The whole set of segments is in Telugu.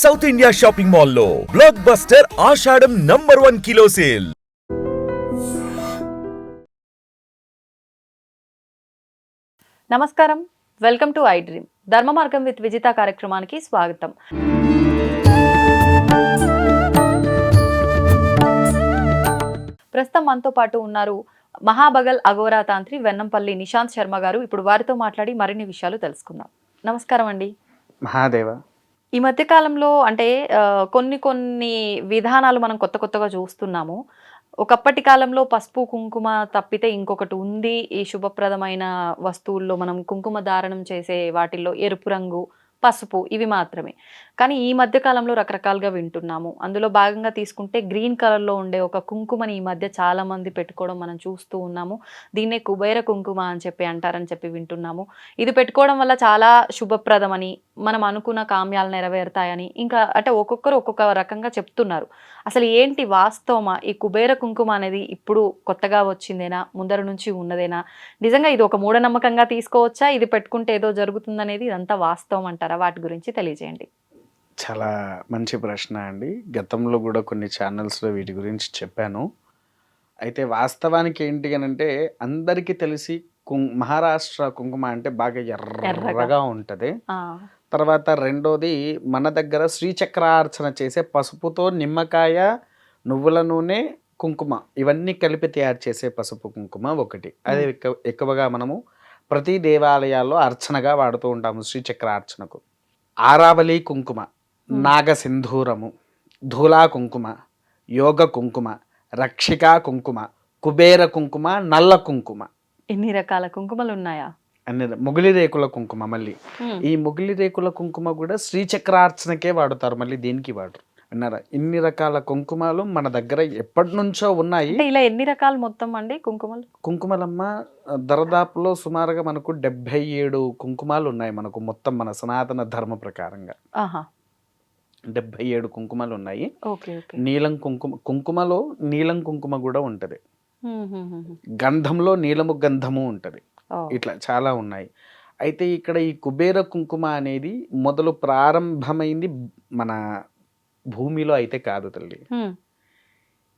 సౌత్ ఇండియా షాపింగ్ మాల్లో blockbuster Ashadham number one kilo sale నమస్కారం. Welcome to I dream Dharma Margam with Vijitha కార్యక్రమానికి స్వాగతం. ప్రస్తుతం మనతో పాటు ఉన్నారు మహాబగల్ అఘోరా తాంత్రి వెన్నంపల్లి నిశాంత్ శర్మ గారు. ఇప్పుడు వారితో మాట్లాడి మరిన్ని విషయాలు తెలుసుకుందాం. నమస్కారం అండి. మహాదేవ. ఈ మధ్య కాలంలో అంటే ఆ, కొన్ని కొన్ని విధానాలు మనం కొత్త కొత్తగా చూస్తున్నాము. ఒకప్పటి కాలంలో పసుపు కుంకుమ తప్పితే ఇంకొకటి ఉంది. ఈ శుభప్రదమైన వస్తువుల్లో మనం కుంకుమ ధారణం చేసే వాటిల్లో ఎరుపు రంగు పసుపు ఇవి మాత్రమే. కానీ ఈ మధ్య కాలంలో రకరకాలుగా వింటున్నాము. అందులో భాగంగా తీసుకుంటే గ్రీన్ కలర్లో ఉండే ఒక కుంకుమని ఈ మధ్య చాలామంది పెట్టుకోవడం మనం చూస్తూ ఉన్నాము. దీన్నే కుబేర కుంకుమ అని చెప్పి అంటారని చెప్పి వింటున్నాము. ఇది పెట్టుకోవడం వల్ల చాలా శుభప్రదమని మనం అనుకున్న కామ్యాలు నెరవేరుతాయని ఇంకా అంటే ఒక్కొక్కరు ఒక్కొక్క రకంగా చెప్తున్నారు. అసలు ఏంటి వాస్తవమా? ఈ కుబేర కుంకుమ అనేది ఇప్పుడు కొత్తగా వచ్చిందేనా? ముందర నుంచి ఉన్నదేనా? నిజంగా ఇది ఒక మూఢనమ్మకంగా తీసుకోవచ్చా? ఇది పెట్టుకుంటే ఏదో జరుగుతుందనేది ఇదంతా వాస్తవం అంటారు? వాటి గురించి తెలియజేయండి. చాలా మంచి ప్రశ్న అండి. గతంలో కూడా కొన్ని ఛానల్స్లో వీటి గురించి చెప్పాను. అయితే వాస్తవానికి ఏంటి అని అంటే అందరికీ తెలిసి కుం మహారాష్ట్ర కుంకుమ అంటే బాగా ఎర్రగా ఉంటుంది. తర్వాత రెండోది మన దగ్గర శ్రీచక్రార్చన చేసే పసుపుతో నిమ్మకాయ నువ్వుల నూనె కుంకుమ ఇవన్నీ కలిపి తయారు చేసే పసుపు కుంకుమ ఒకటి. అది ఎక్కువ- ఎక్కువగా మనము ప్రతి దేవాలయాల్లో అర్చనగా వాడుతూ ఉంటాము శ్రీచక్రార్చనకు ఆరావళి కుంకుమ నాగ సింధూరము ధూలా కుంకుమ యోగ కుంకుమ రక్షికా కుంకుమ కుబేర కుంకుమ నల్ల కుంకుమ. ఇన్ని రకాల కుంకుమలు ఉన్నాయా? అన్ని మొగిలి రేకుల కుంకుమ మళ్ళీ. ఈ మొగిలి రేకుల కుంకుమ కూడా శ్రీచక్రార్చనకే వాడుతారు మళ్ళీ దేనికి వాడరు? విన్నారా ఇన్ని రకాల కుంకుమలు మన దగ్గర ఎప్పటి నుంచో ఉన్నాయి ఇలా ఎన్ని రకాలు మొత్తం అండి కుంకుమలు? కుంకుమలమ్మ దరదాపులో సుమారుగా మనకు డెబ్బై ఏడు కుంకుమాలు ఉన్నాయి మనకు మొత్తం మన సనాతన ధర్మ ప్రకారంగా. డెబ్బై ఏడు కుంకుమలు ఉన్నాయి. నీలం కుంకుమ కుంకుమలో నీలం కుంకుమ కూడా ఉంటది. గంధంలో నీలము గంధము ఉంటది. ఇట్లా చాలా ఉన్నాయి. అయితే ఇక్కడ ఈ కుబేర కుంకుమ అనేది మొదలు ప్రారంభమైంది మన భూమిలో అయితే కాదు తల్లి.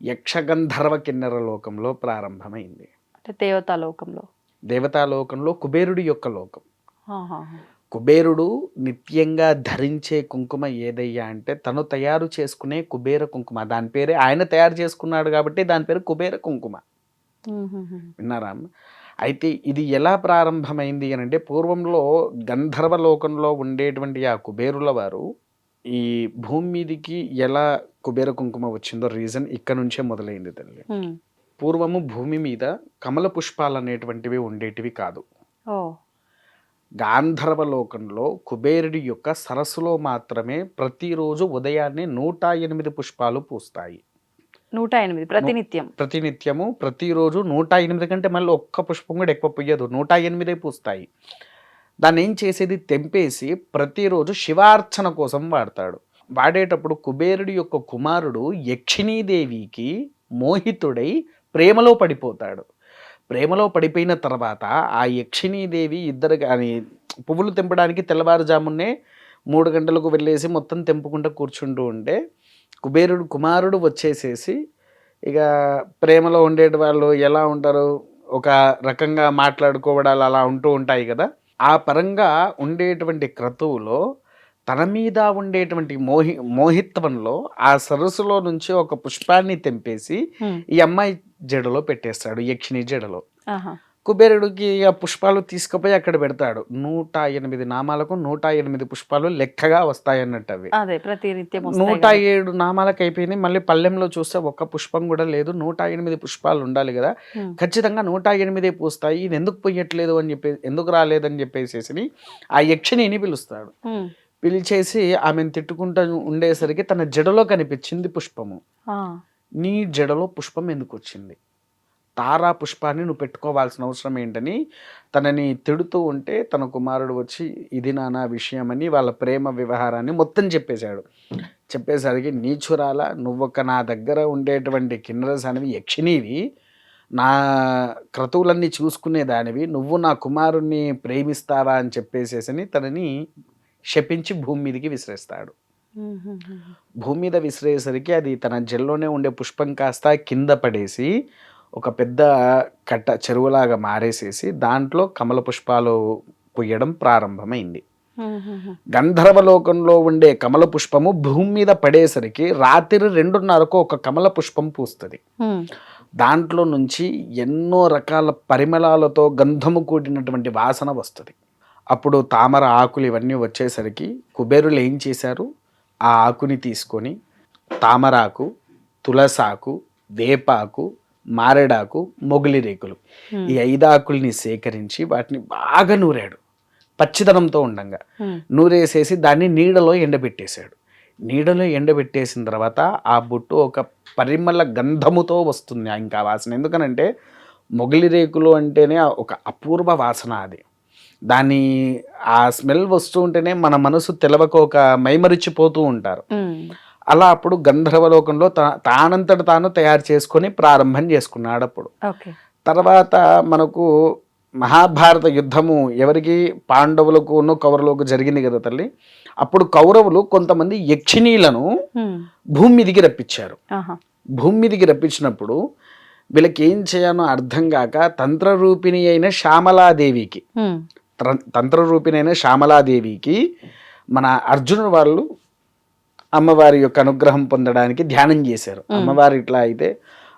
యక్షగంధర్వ కిన్నెర లోకంలో ప్రారంభమైంది అంటే దేవతా లోకంలో దేవతా లోకంలో కుబేరుడి యొక్క లోకం. కుబేరుడు నిత్యంగా ధరించే కుంకుమ ఏదయ్యా అంటే తను తయారు చేసుకునే కుబేర కుంకుమ దాని పేరే ఆయన తయారు చేసుకున్నాడు కాబట్టి దాని పేరు కుబేర కుంకుమ. విన్నారా? అయితే ఇది ఎలా ప్రారంభమైంది అని అంటే పూర్వంలో గంధర్వ లోకంలో ఉండేటువంటి ఆ కుబేరుల వారు ఈ భూమి మీదికి ఎలా కుబేర కుంకుమ వచ్చిందో రీజన్ ఇక్కడ నుంచే మొదలైంది తల్లి. పూర్వము భూమి మీద కమల పుష్పాలు అనేటువంటివి ఉండేటివి కాదు. గాంధర్వ లోకంలో కుబేరుడి యొక్క సరస్సులో మాత్రమే ప్రతిరోజు ఉదయాన్నే నూట ఎనిమిది పుష్పాలు పూస్తాయి. నూట ఎనిమిది ప్రతినిత్యం. ప్రతినిత్యము ప్రతిరోజు నూట ఎనిమిది కంటే మళ్ళీ ఒక్క పుష్పం కూడా ఎక్కువ పొయ్యదు నూట ఎనిమిదే పూస్తాయి. దాన్ని ఏం చేసేది? తెంపేసి ప్రతిరోజు శివార్చన కోసం వాడతాడు. వాడేటప్పుడు కుబేరుడి యొక్క కుమారుడు యక్షిణీదేవికి మోహితుడై ప్రేమలో పడిపోతాడు. ప్రేమలో పడిపోయిన తర్వాత ఆ యక్షిణీదేవి ఇద్దరు కానీ పువ్వులు తెంపడానికి తెల్లవారుజామునే మూడు గంటలకు వెళ్ళేసి మొత్తం తెంపుకుంటూ కూర్చుంటూ ఉంటే కుబేరుడు కుమారుడు వచ్చేసేసి ఇక ప్రేమలో ఉండేటి వాళ్ళు ఎలా ఉంటారు? ఒక రకంగా మాట్లాడుకోవడాలు అలా ఉంటూ ఉంటాయి కదా? ఆ పరంగా ఉండేటువంటి క్రతువులో తన మీద ఉండేటువంటి మోహి మోహిత్వంలో ఆ సరస్సులో నుంచి ఒక పుష్పాన్ని తెంపేసి. ఈ అమ్మాయి జడలో పెట్టేస్తాడు యక్షిణి జడలో. కుబేరుడికి ఆ పుష్పాలు తీసుకుపోయి అక్కడ పెడతాడు. నూట ఎనిమిది నామాలకు నూట ఎనిమిది పుష్పాలు లెక్కగా వస్తాయి అన్నట్టు అవి నూట. ఏడు నామాలకు అయిపోయింది మళ్ళీ పల్లెంలో చూస్తే ఒక్క పుష్పం కూడా లేదు. నూట ఎనిమిది పుష్పాలు ఉండాలి కదా. ఖచ్చితంగా నూట ఎనిమిదే పూస్తాయి. ఇది ఎందుకు పొయ్యట్లేదు అని చెప్పి ఎందుకు రాలేదని చెప్పేసేసి ఆ యక్షిణిని పిలుస్తాడు. పిలిచేసి ఆమెను తిట్టుకుంటూ ఉండేసరికి తన జడలో కనిపించింది పుష్పము. నీ జడలో పుష్పం ఎందుకు వచ్చింది? తారా పుష్పాన్ని నువ్వు పెట్టుకోవాల్సిన అవసరం ఏంటని తనని తిడుతూ ఉంటే తన కుమారుడు వచ్చి ఇది నానా విషయం అని వాళ్ళ ప్రేమ వ్యవహారాన్ని మొత్తం చెప్పేశాడు. చెప్పేసరికి నీచురాల నువ్వొక్క నా దగ్గర ఉండేటువంటి కిన్నరస్ అనేవి యక్షిణివి నా క్రతువులన్నీ చూసుకునే దానివి నువ్వు నా కుమారుణ్ణి ప్రేమిస్తావా అని చెప్పేసేసని తనని శపించి భూమి మీదకి విసిరేస్తాడు. భూమి మీద విసిరేసరికి అది తన జెల్లోనే ఉండే పుష్పం కాస్త కింద పడేసి ఒక పెద్ద కట్ట చెరువులాగా మారేసేసి దాంట్లో కమల పుష్పాలు పుయ్యడం ప్రారంభమైంది. గంధర్వలోకంలో ఉండే కమల పుష్పము భూమి మీద పడేసరికి రాత్రి రెండున్నరకు ఒక కమల పుష్పం పూస్తుంది. దాంట్లో నుంచి ఎన్నో రకాల పరిమళాలతో గంధము కూడినటువంటి వాసన వస్తుంది. అప్పుడు తామర ఆకులు ఇవన్నీ వచ్చేసరికి కుబేరులు ఏం చేశారు? ఆ ఆకుని తీసుకొని తామరాకు తులసాకు వేపాకు మారేడాకు మొగిలి రేకులు. ఈ ఐదు ఆకుల్ని సేకరించి వాటిని బాగా నూరాడు. పచ్చిదనంతో ఉండంగా. నూరేసేసి దాన్ని నీడలో ఎండబెట్టేశాడు. నీడలో ఎండబెట్టేసిన తర్వాత ఆ బుట్టు ఒక పరిమళ గంధముతో వస్తుంది ఇంకా వాసన. ఎందుకనంటే మొగలి రేకులు అంటేనే ఒక అపూర్వ వాసన అది. దాని ఆ స్మెల్ వస్తూ ఉంటేనే మన మనసు తెలవక ఒక మైమరిచిపోతూ ఉంటారు. అలా అప్పుడు గంధర్వలోకంలో తానంతట తాను తయారు చేసుకొని ప్రారంభం చేసుకున్నాడు అప్పుడు తర్వాత మనకు మహాభారత యుద్ధము ఎవరికి? పాండవులకు కౌరవులకు జరిగింది కదా తల్లి. అప్పుడు కౌరవులు కొంతమంది యక్షిణీలను భూమి మీదికి రప్పించారు. భూమి మీదికి రప్పించినప్పుడు వీళ్ళకి ఏం చేయాలో అర్థం కాక తంత్రరూపిణి అయిన శ్యామలాదేవికి త్ర- తంత్రరూపిణి అయిన శ్యామలాదేవికి మన అర్జునుడు వాళ్ళు అమ్మవారి యొక్క అనుగ్రహం పొందడానికి ధ్యానం చేశారు. అమ్మవారు ఇట్లా అయితే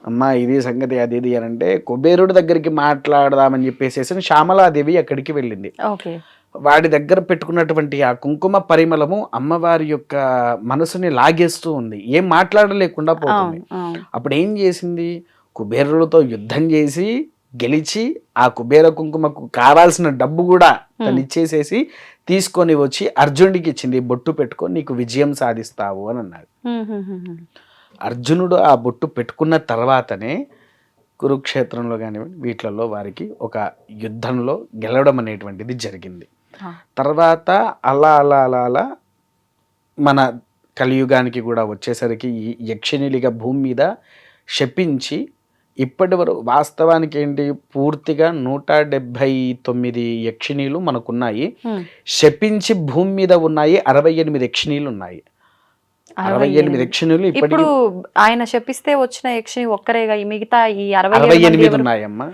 అమ్మ ఇది సంగతి అది ఇది అని అంటే కుబేరుడి దగ్గరికి మాట్లాడదామని చెప్పేసి శ్యామలాదేవి అక్కడికి వెళ్ళింది. వాడి దగ్గర పెట్టుకున్నటువంటి ఆ కుంకుమ పరిమళము అమ్మవారి యొక్క మనసుని లాగేస్తూ ఉంది. ఏం మాట్లాడలేకుండా పోతుంది. అప్పుడు ఏం చేసింది? కుబేరులతో యుద్ధం చేసి గెలిచి ఆ కుబేర కుంకుమకు కావాల్సిన డబ్బు కూడా తను ఇచ్చేసేసి తీసుకొని వచ్చి అర్జునుడికి ఇచ్చింది బొట్టు పెట్టుకొని నీకు విజయం సాధిస్తావు అని అన్నాడు. అర్జునుడు ఆ బొట్టు పెట్టుకున్న తర్వాతనే కురుక్షేత్రంలో కానివ్వండి వీటిలలో వారికి ఒక యుద్ధంలో గెలవడం అనేటువంటిది జరిగింది. తర్వాత అలా అలా అలా అలా మన కలియుగానికి కూడా వచ్చేసరికి ఈ యక్షిణిలిగా భూమి మీద శపించి ఇప్పటి వరకు వాస్తవానికి ఏంటి? పూర్తిగా నూట డెబ్భై తొమ్మిది యక్షిణీలు మనకున్నాయి. శపించి భూమి మీద ఉన్నాయి అరవై ఎనిమిది యక్షిణీలు ఉన్నాయి. అరవై ఎనిమిది యక్షిణులు ఇప్పుడు ఆయన శపిస్తే వచ్చిన యక్షిని ఒక్కరేగా ఈ మిగతా ఈ అరవై ఎనిమిది? ఉన్నాయమ్మా.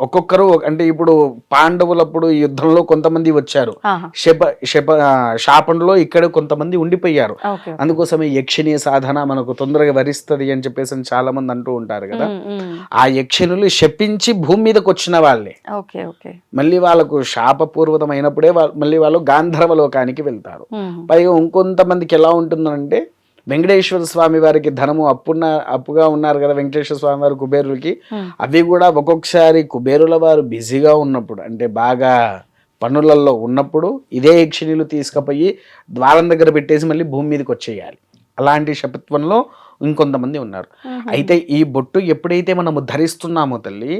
ఒక్కొక్కరు ఒక- అంటే ఇప్పుడు పాండవులప్పుడు ఈ యుద్ధంలో కొంతమంది వచ్చారు. శప శప శాపంలో ఇక్కడ కొంతమంది ఉండిపోయారు. ఓకే అందుకోసమే యక్షిణీ సాధన మనకు తొందరగా వరిస్తుంది అని చెప్పేసి చాలా మంది అంటూ ఉంటారు కదా. ఆ యక్షిణులు శపించి భూమి మీదకి వచ్చిన వాళ్ళే. మళ్ళీ వాళ్ళకు శాపపూర్వకమైనప్పుడే వాళ్ళు మళ్ళీ వాళ్ళు గాంధర్వ లోకానికి వెళ్తారు. పైగా ఇంకొంతమందికి ఎలా ఉంటుందంటే వెంకటేశ్వర స్వామి వారికి ధనము అప్పున్న అప్పుగా ఉన్నారు కదా వెంకటేశ్వర స్వామి వారి కుబేరులకి. అవి కూడా ఒక్కొక్కసారి కుబేరుల వారు బిజీగా ఉన్నప్పుడు అంటే బాగా పనులలో ఉన్నప్పుడు ఇదే యక్షిణీలు తీసుకుపోయి ద్వారం దగ్గర పెట్టేసి మళ్ళీ భూమి మీదకి వచ్చేయాలి. అలాంటి శపత్వంలో ఇంకొంతమంది ఉన్నారు. అయితే ఈ బొట్టు ఎప్పుడైతే మనము ధరిస్తున్నామో తల్లి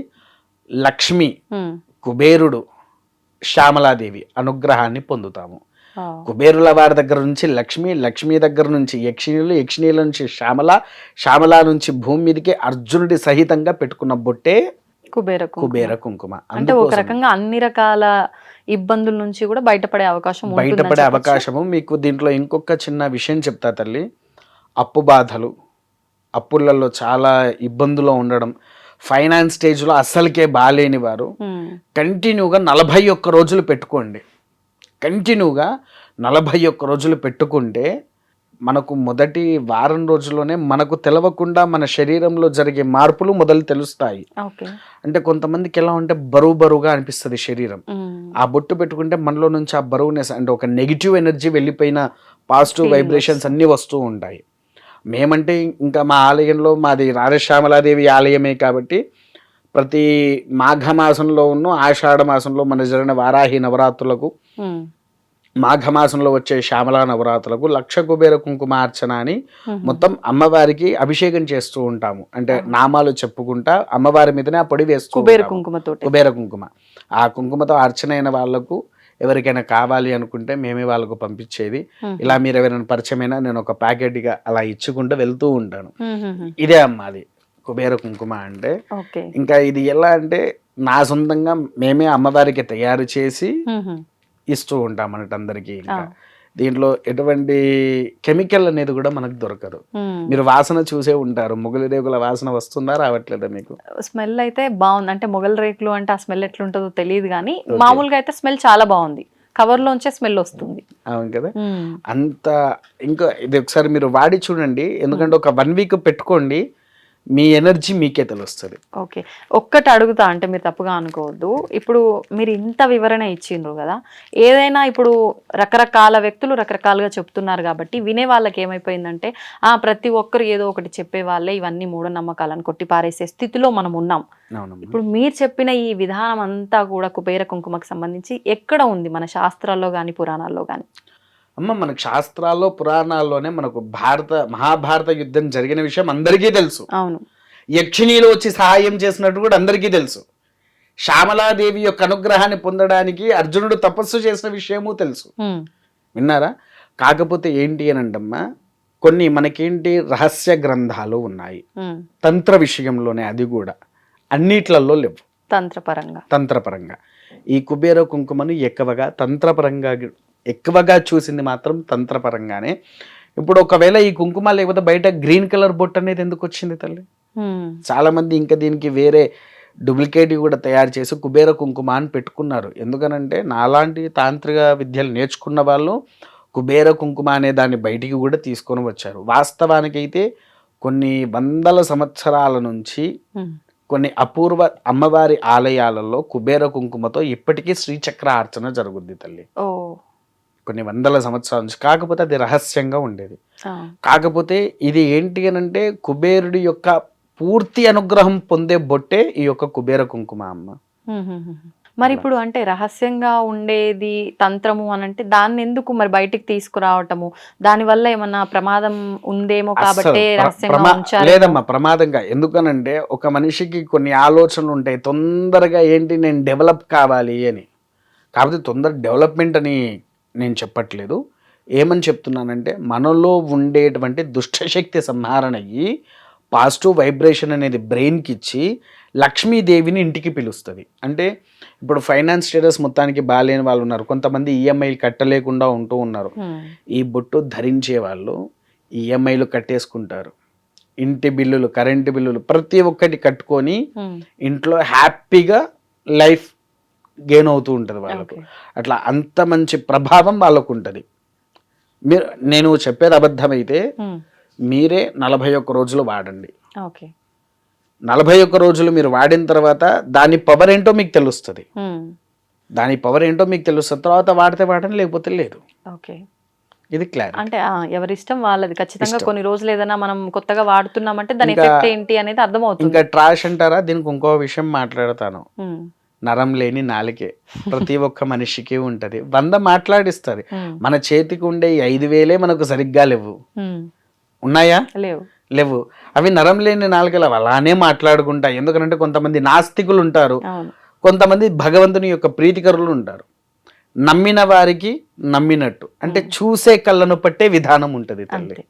లక్ష్మి కుబేరుడు శ్యామలాదేవి అనుగ్రహాన్ని పొందుతాము. కుబేరుల వారి దగ్గర నుంచి లక్ష్మి లక్ష్మి దగ్గర నుంచి యక్షిణీలు యక్షిణీల నుంచి శ్యామల శ్యామల నుంచి భూమి మీదకి అర్జునుడి సహితంగా పెట్టుకున్న బొట్టే కుబేర. కుబేర కుంకుమ. అంటే ఒక రకంగా అన్ని రకాల ఇబ్బందుల నుంచి కూడా బయటపడే అవకాశం బయటపడే. అవకాశము. మీకు దీంట్లో ఇంకొక చిన్న విషయం చెప్తా తల్లి. అప్పు బాధలు. అప్పులలో చాలా ఇబ్బందులో ఉండడం. ఫైనాన్స్ స్టేజ్లో అస్సలకే బాగాలేని వారు కంటిన్యూగా నలభై ఒక్క రోజులు పెట్టుకోండి. కంటిన్యూగా నలభై ఒక్క రోజులు పెట్టుకుంటే మనకు మొదటి వారం రోజుల్లోనే మనకు తెలవకుండా మన శరీరంలో జరిగే మార్పులు మొదలు తెలుస్తాయి. అంటే కొంతమందికి ఎలా ఉంటే బరువు బరువుగా అనిపిస్తుంది శరీరం. ఆ బొట్టు పెట్టుకుంటే మనలో నుంచి ఆ బరువునెస్ అంటే ఒక నెగిటివ్ ఎనర్జీ వెళ్ళిపోయిన పాజిటివ్ వైబ్రేషన్స్ అన్నీ వస్తూ ఉంటాయి. మేమంటే ఇంకా మా ఆలయంలో మాది రాజశ్యామలాదేవి ఆలయమే కాబట్టి ప్రతి మాఘమాసంలో ఉన్న ఆషాఢ మాసంలో మన జరిగిన వారాహి నవరాత్రులకు మాఘమాసంలో వచ్చే శ్యామలా నవరాత్రులకు లక్ష కుబేర కుంకుమార్చన అని మొత్తం అమ్మవారికి అభిషేకం చేస్తూ ఉంటాము. అంటే నామాలు చెప్పుకుంటా అమ్మవారి మీదనే ఆ పొడి వేస్తూ కుబేర ఉంటాము. కుంకుమతోటి. కుబేర కుంకుమ. ఆ కుంకుమతో అర్చన అయిన వాళ్ళకు ఎవరికైనా కావాలి అనుకుంటే మేమే వాళ్ళకు పంపించేది. ఇలా మీరు ఎవరైనా పరిచయమైనా నేను ఒక ప్యాకెట్గా అలా ఇచ్చుకుంటూ వెళ్తూ ఉంటాను. ఇదే అమ్మ అది. కుబేర కుంకుమ అంటే ఇంకా ఇది ఎలా అంటే నా సొంతంగా మేమే అమ్మవారికి తయారు చేసి ఇస్తూ ఉంటాం అన్నట్టు అందరికీ ఇంకా. దీంట్లో ఎటువంటి కెమికల్ అనేది కూడా మనకు దొరకదు. మీరు వాసన చూసే ఉంటారు. మొగలి రేగుల వాసన వస్తుందా? రావట్లేదా మీకు? స్మెల్ అయితే బాగుంది. అంటే మొగల్ రేకులు అంటే ఆ స్మెల్ ఎట్లుంటుందో తెలియదు కానీ మామూలుగా అయితే స్మెల్ చాలా బాగుంది. కవర్ లోంచే స్మెల్ వస్తుంది. అవును కదా. అంత ఇంకా ఇది ఒకసారి మీరు వాడి చూడండి. ఎందుకంటే ఒక వన్ వీక్ పెట్టుకోండి. మీ ఎనర్జీ మీకే తెలుస్తుంది. ఓకే. ఒక్కటి అడుగుతా అంటే మీరు తప్పుగా అనుకోవద్దు. ఇప్పుడు మీరు ఇంత వివరణ ఇచ్చిండ్రు కదా ఏదైనా ఇప్పుడు రకరకాల వ్యక్తులు రకరకాలుగా చెప్తున్నారు కాబట్టి వినే వాళ్ళకి ఏమైపోయిందంటే ఆ ప్రతి ఒక్కరు ఏదో ఒకటి చెప్పే వాళ్ళే ఇవన్నీ మూఢనమ్మకాలను కొట్టి పారేసే స్థితిలో మనం ఉన్నాం. ఇప్పుడు మీరు చెప్పిన ఈ విధానం అంతా కూడా కుబేర కుంకుమకు సంబంధించి ఎక్కడ ఉంది మన శాస్త్రాల్లో కానీ పురాణాల్లో కానీ అమ్మ మనకు శాస్త్రాల్లో పురాణాల్లోనే మనకు భారత మహాభారత యుద్ధం జరిగిన విషయం అందరికీ తెలుసు. అవును. యక్షిణీలు వచ్చి సహాయం చేసినట్టు కూడా అందరికీ తెలుసు. శ్యామలాదేవి యొక్క అనుగ్రహాన్ని పొందడానికి అర్జునుడు తపస్సు చేసిన విషయము తెలుసు. విన్నారా? కాకపోతే ఏంటి అని అంటమ్మా కొన్ని మనకేంటి రహస్య గ్రంథాలు ఉన్నాయి. తంత్ర విషయంలోనే అది కూడా. అన్నిట్లలో లేవు. తంత్రపరంగా. తంత్రపరంగా. ఈ కుబేర కుంకుమను ఎక్కువగా తంత్రపరంగా ఎక్కువగా చూసింది మాత్రం తంత్రపరంగానే. ఇప్పుడు ఒకవేళ ఈ కుంకుమ లేకపోతే బయట గ్రీన్ కలర్ బొట్టు అనేది ఎందుకు వచ్చింది తల్లి? చాలా మంది ఇంకా దీనికి వేరే డూప్లికేట్ కూడా తయారు చేసి కుబేర కుంకుమ అని పెట్టుకున్నారు. ఎందుకనంటే నాలాంటి తాంత్రిక విద్యలు నేర్చుకున్న వాళ్ళు కుబేర కుంకుమ అనే దాన్ని బయటికి కూడా తీసుకొని వచ్చారు. వాస్తవానికైతే కొన్ని వందల సంవత్సరాల నుంచి. కొన్ని అపూర్వ అమ్మవారి ఆలయాలలో కుబేర కుంకుమతో ఇప్పటికీ శ్రీచక్ర అర్చన జరుగుద్ది తల్లి. ఓ. కొన్ని వందల సంవత్సరాల నుంచి. కాకపోతే అది రహస్యంగా ఉండేది. కాకపోతే ఇది ఏంటి అని అంటే కుబేరుడి యొక్క పూర్తి అనుగ్రహం పొందే బొట్టే ఈ యొక్క కుబేర కుంకుమ అమ్మ. మరి ఇప్పుడు అంటే రహస్యంగా ఉండేది తంత్రము అని అంటే దాన్ని ఎందుకు మరి బయటికి తీసుకురావటము? దాని వల్ల ఏమన్నా ప్రమాదం ఉందేమో కాబట్టి రహస్యంగా లేదమ్మా ప్రమాదంగా. ఎందుకనంటే ఒక మనిషికి కొన్ని ఆలోచనలు ఉంటాయి. తొందరగా ఏంటి నేను డెవలప్ కావాలి అని. కాకపోతే తొందర డెవలప్మెంట్ అని నేను చెప్పట్లేదు. ఏమని చెప్తున్నానంటే మనలో ఉండేటువంటి దుష్టశక్తి సంహారణ అయ్యి పాజిటివ్ వైబ్రేషన్ అనేది బ్రెయిన్కి ఇచ్చి లక్ష్మీదేవిని ఇంటికి పిలుస్తుంది. అంటే ఇప్పుడు ఫైనాన్స్ స్టేటస్ మొత్తానికి బాగాలేని వాళ్ళు ఉన్నారు. కొంతమంది ఈఎంఐలు కట్టలేకుండా ఉంటూ ఉన్నారు. ఈ బొట్టు ధరించే వాళ్ళు ఈఎంఐలు కట్టేసుకుంటారు. ఇంటి బిల్లులు కరెంటు బిల్లులు ప్రతి ఒక్కటి కట్టుకొని ఇంట్లో హ్యాపీగా లైఫ్ గెయిన్ అవుతూ ఉంటుంది వాళ్ళకు. అట్లా అంత మంచి ప్రభావం వాళ్ళకు ఉంటుంది మీరు నేను చెప్పేది అబద్ధమైతే మీరే నలభై ఒక్క రోజులు వాడండి. ఓకే. నలభై ఒక్క రోజులు మీరు వాడిన తర్వాత దాని పవర్ ఏంటో మీకు తెలుస్తుంది. దాని పవర్ ఏంటో మీకు తెలుస్తుంది. తర్వాత వాడితే వాడండి లేకపోతే లేదు. ఓకే. ఇది క్లారిటీ. అంటే ఎవరి ఇష్టం వాళ్ళది. ఖచ్చితంగా. కొన్ని రోజులు ఏదైనా మనం కొత్తగా వాడుతున్నామంటే దాని ఎఫెక్ట్ ఏంటి అనేది అర్థమవుతుంది. ఇంకా ట్రాష్ అంటారా? దీనికి ఇంకో విషయం మాట్లాడతాను. నరం లేని నాలికే. ప్రతి ఒక్క మనిషికి ఉంటది. వంద మాట్లాడిస్తుంది మన చేతికి ఉండే ఐదు వేలే మనకు సరిగ్గా లేవు. ఉన్నాయా? లేవు. లేవు. అవి నరం లేని నాలుకలు అలానే మాట్లాడుకుంటాయి ఎందుకంటే కొంతమంది నాస్తికులు ఉంటారు. కొంతమంది భగవంతుని యొక్క ప్రీతికరులు ఉంటారు. నమ్మిన వారికి నమ్మినట్టు. అంటే చూసే కళ్ళను పట్టే విధానం ఉంటుంది తల్లి.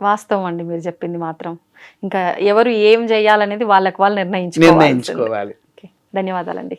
వాస్తవం అండి మీరు చెప్పింది మాత్రం. ఇంకా ఎవరు ఏం చేయాలనేది వాళ్ళకి వాళ్ళు నిర్ణయించుకోవాలి. ధన్యవాదాలండి.